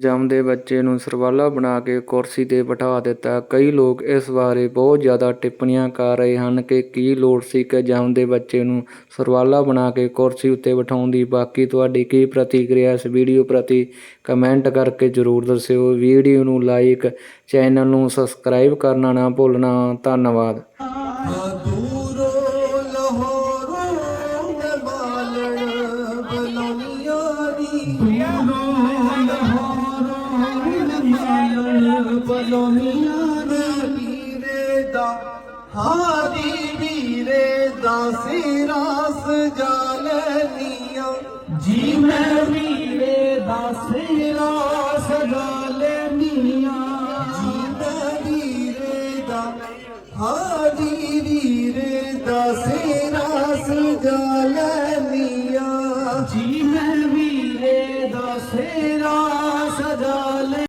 ਜੰਮਦੇ ਬੱਚੇ ਨੂੰ ਸਰਵਾਲਾ ਬਣਾ ਕੇ ਕੁਰਸੀ ਤੇ ਬਿਠਾ ਦਿੱਤਾ। ਕਈ ਲੋਕ ਇਸ ਬਾਰੇ ਬਹੁਤ ਜ਼ਿਆਦਾ ਟਿੱਪਣੀਆਂ ਕਰ ਰਹੇ ਹਨ ਕਿ ਕੀ ਲੋੜ ਸੀ ਕਿ ਜੰਮਦੇ ਬੱਚੇ ਨੂੰ ਸਰਵਾਲਾ ਬਣਾ ਕੇ ਕੁਰਸੀ ਉੱਤੇ ਬਿਠਾਉਣ ਦੀ। ਬਾਕੀ ਤੁਹਾਡੀ ਕੀ ਪ੍ਰਤੀਕਿਰਿਆ ਇਸ ਵੀਡੀਓ ਪ੍ਰਤੀ ਕਮੈਂਟ ਕਰਕੇ ਜ਼ਰੂਰ ਦੱਸਿਓ। ਵੀਡੀਓ ਨੂੰ ਲਾਈਕ, ਚੈਨਲ ਨੂੰ ਸਬਸਕ੍ਰਾਈਬ ਕਰਨਾ ਨਾ ਭੁੱਲਣਾ। ਧੰਨਵਾਦ। ਨਿਸ਼ਾਨ ਬਲੋ ਮਿਆਨ ਵੀਰੇ ਦਾ ਹਾਦੀ ਵੀਰੇ ਦਾ ਸਿਰਾ ਸਜਾ ਲੈਨੀਆਂ ਜੀ ਮੈਂ ਵੀਰੇ ਦਾ ਸਿਰਾ ਸਜਾ ਲੈਨੀਆਂ ਜੀ ਮੈਂ ਵੀਰੇ ਦਾ ਹਾਦੀ ਵੀਰੇ ਦਾ ਸਿਰਾ ਸਜਾ ਲੈਨੀਆਂ ਜੀ ਮੈਂ ਵੀਰੇ ਦਾ ਸਿਰਾ ਸਜਾ